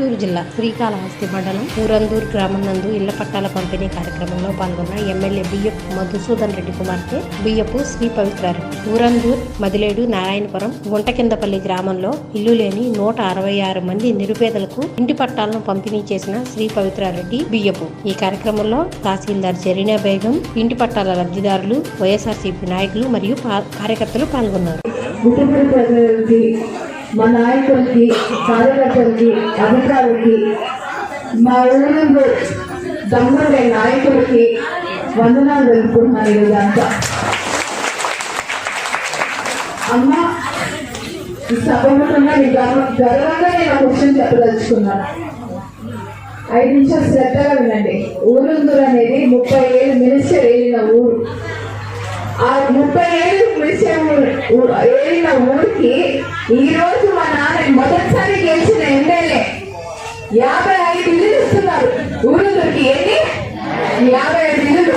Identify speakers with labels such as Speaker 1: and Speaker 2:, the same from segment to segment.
Speaker 1: చిత్తూరు జిల్లా శ్రీకాళహస్తి మండలం ఊరందూర్ గ్రామం నందు ఇళ్ళ పట్టాల పంపిణీ కార్యక్రమంలో పాల్గొన్న ఎమ్మెల్యే బియ్యపు మధుసూదన్ రెడ్డి కుమార్తె బియ్యపు శ్రీ పవిత్రారెడ్డి ఊరందూర్ మదిలేడు నారాయణపురం గుంటకిందపల్లి గ్రామంలో ఇల్లు లేని నూట అరవై ఆరు మంది నిరుపేదలకు ఇంటి పట్టాలను పంపిణీ చేసిన శ్రీ పవిత్రారెడ్డి బియ్యపు. ఈ కార్యక్రమంలో తహసీల్దార్ జరీనా బేగం ఇంటి పట్టాల లబ్ధిదారులు వైఎస్ఆర్సీపీ నాయకులు మరియు కార్యకర్తలు పాల్గొన్నారు.
Speaker 2: మా నాయకులకి కార్యకర్తలకి అధికారులకి మా ఊళ్ళో దమ్ముడే నాయకులకి వందనాలు తెలుపుకుంటున్నాను ఇదంతా అమ్మ ఈ సభముఖంగా నీ గర్వ గర్వంగా నేను ఒక విషయం చెప్పదలుచుకున్నాను ఐదు నిమిషాలు శ్రద్ధగా వినండి. ఊరుందూరు అనేది ముప్పై ఏళ్ళు మినిస్టర్ వెళ్ళిన ఊరు. ఆ ముప్పై ఏళ్ళు మినిస్టర్ ఊరు- ఏలిన ఊరికి ఈ రోజు మా నాన్న మొదటిసారి గెలిచిన ఎమ్మెల్యే. యాభై ఐదు ఇల్లు ఇస్తున్నారు. ఊరుందూరికి ఎన్ని? యాభై ఐదు ఇల్లు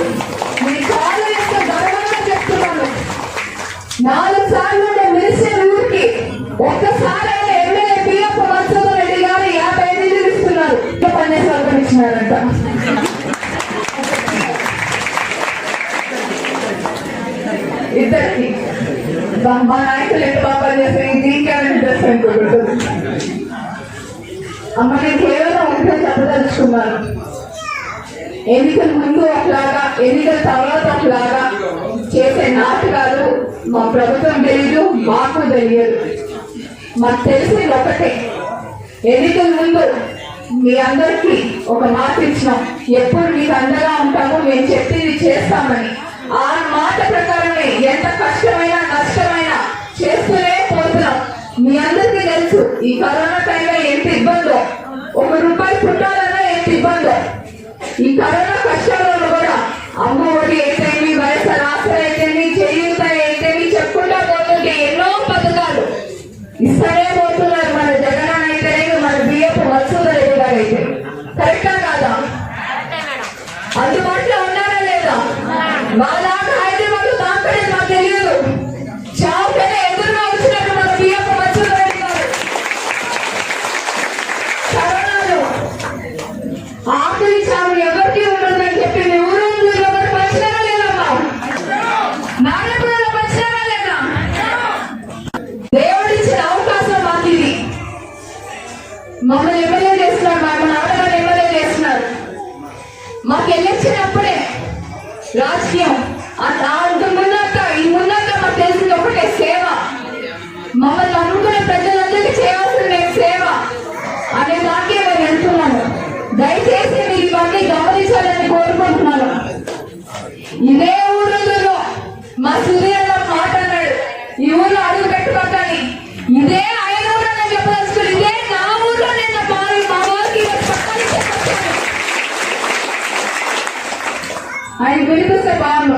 Speaker 2: మీ కాళ్ళు యొక్క గర్వంగా చెప్తున్నాను. నాలుగు సార్లు ఉండే మినిస్టర్ ఊరికి ఒక్కసారి ఎమ్మెల్యే పిఎఫ్ మధుసూదన్ రెడ్డి గారు యాభై ఐదు ఇల్లు ఇస్తున్నారు. ఇంకా పన్నెండు సార్లు ఇచ్చినారంట మా నాయకులు ఎంత బాగా పనిచేస్తారు దీనికేమైనా డ్రెస్ అనుకోకూడదు అమ్మ నేను కేవలం ఒకటే చెప్పదలుచుకున్నాను ఎన్నికల ముందు ఒకలాగా ఎన్నికల తర్వాత ఒకలాగా చేసే నాటకాలు మా ప్రభుత్వం తెలియదు మాకు తెలియదు మాకు తెలిసింది ఒకటే ఎన్నికల ముందు మీ అందరికీ ఒక మాట ఇచ్చినాం ఎప్పుడు మీకు అండగా ఉంటామో మేము చెప్పింది చేస్తామని ఈ కరోనా టైంలో ఎంత ఇబ్బందో. ఒక రూపాయి పుట్టాలన్నా ఎంత ఇబ్బందో. ఈ కరోనా కష్టాలలో కూడా అమ్మ ఒడి అయితేమి వైఎస్ఆర్ ఆసరా అయితేమి చేయూత చెప్పుకుంటా పోతుంటే ఎన్నో పథకాలు ఇస్తూనే మమ్మల్ని ఎమ్మెల్యే చేస్తున్నారు మమ్మల్ని ఆడవాళ్ళు ఎమ్మెల్యే చేస్తున్నారు. మాకు ఎలక్షన్ రాజకీయం ఆ ఆయన వినిపిస్తే బాగుండు.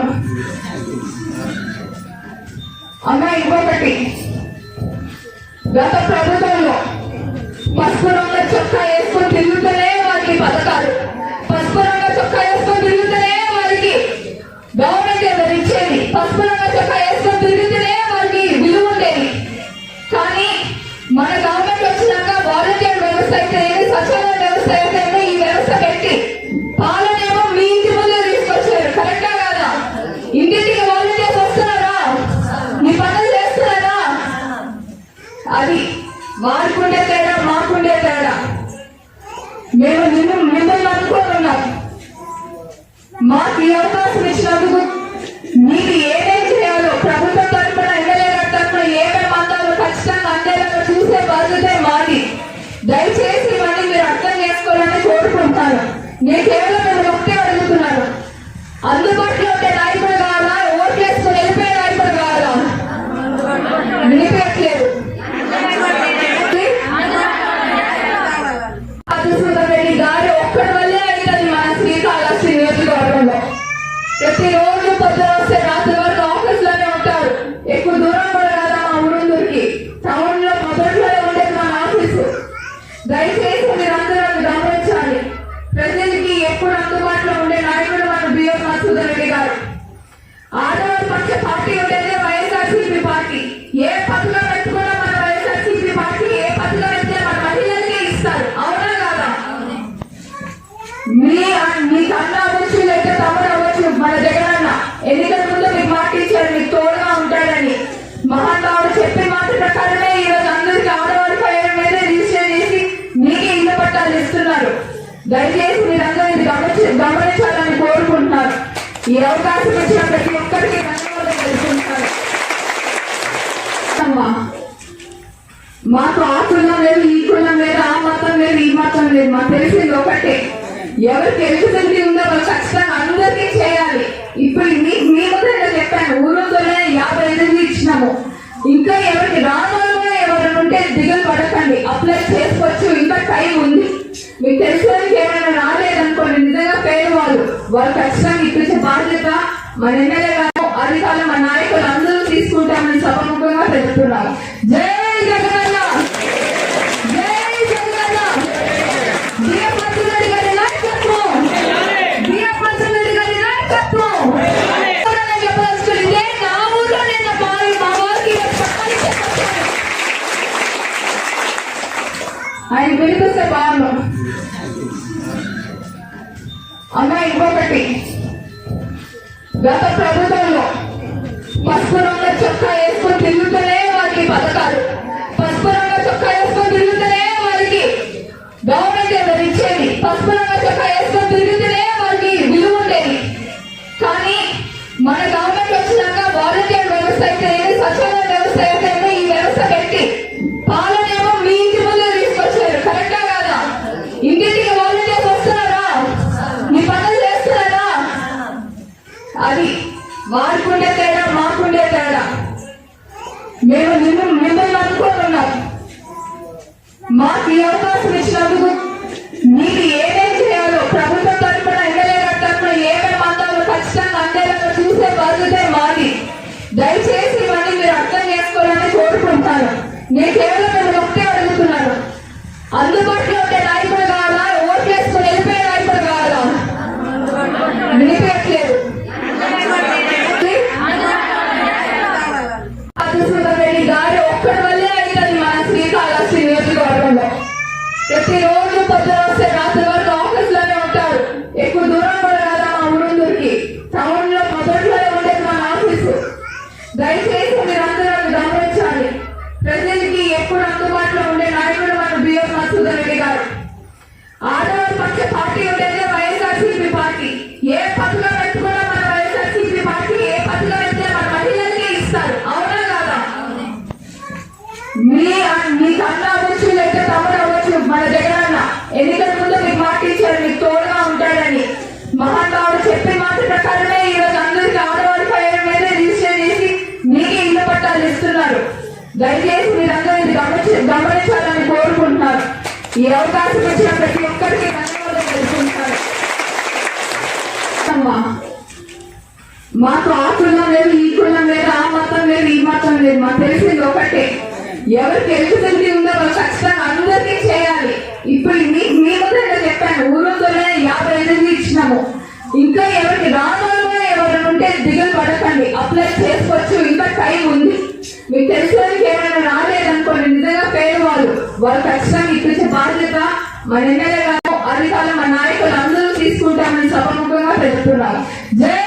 Speaker 2: అమ్మ ఇంకొకటి. గత ప్రభుత్వంలో పసుపు రంగు చొక్కా వేసుకుని తిరుగుతూనే వారికి పథకాలు. మాకు ఈ De ahí దయచేసి మీరందరూ ఇది గమనించి గమనించాలని కోరుకుంటున్నారు. ఈ అవకాశం ఇచ్చిన ప్రతి ఒక్కరికి ధన్యవాదాలు తెలుసుకుంటారు అమ్మా మాకు ఆ కులం లేదు ఈ కులం లేదు ఆ మతం లేదు ఈ మతం లేదు. మాకు తెలిసింది ఒకటే. ఎవరికి ఎలిజిబిలిటీ ఉందో వాళ్ళు ఖచ్చితంగా అందరికీ చేయాలి. ఇప్పుడు మీ మీ ముందే చెప్పాను ఊరుతోనే యాభై ఎనిమిది ఇచ్చినాము. ఇంకా ఎవరికి రాను మీకు తెలిసినకి ఏమైనా రాలేదనుకోండి నిజంగా పేరు వాళ్ళు వాళ్ళు ఖచ్చితంగా ఇప్పించే బాధ్యత మన ఎమ్మెల్యే గారు అధికారులు మన నాయకులు అందరూ తీసుకుంటామని సభముఖంగా తెలుపుతున్నారు. జై జగన్ జై జగనన్న! బిఎఫ్ పచ్చరెడ్డి గారి అన్నా ఇంకొకటి గత ప్రభుత్వంలో పసుపు దయచేసి మీకే ఇస్తున్నారు. దయచేసి మీరందరూ ఇది గమనించి గమనించాలని కోరుకుంటున్నారు. ఈ అవకాశం ఇచ్చిన ప్రతి ఒక్కరికి ధన్యవాదాలు తెలుసుకుంటారు మాకు ఆ కులం లేదు ఈ కులం లేదు ఆ మతం లేదు ఈ మతం లేదు. మాకు తెలిసింది ఒకటే. ఎవరికి ఎలిజిబిలిటీ ఉందో ఖచ్చితంగా అందరికీ చేయాలి. ఇప్పుడు మీ మీ ముందే చెప్పాను ఊరుతోనే యాభై ఎనిమిది ఇచ్చినాము. ఇంకా ఎవరికి రానులో ఎవరైనా ఉంటే దిగులు పడకండి. అప్లై చేసుకోవచ్చు. ఇంకా టైం ఉంది. మీకు తెలిసినకి ఏమైనా రాలేదనుకోండి. నిజంగా పేరు వాళ్ళు వాళ్ళు ఖచ్చితంగా ఇప్పించే బాధ్యత మన ఎమ్మెల్యే గారు అధికారులు మన నాయకులు అందరూ తీసుకుంటామని సభముఖంగా తెలుపుతున్నారు జై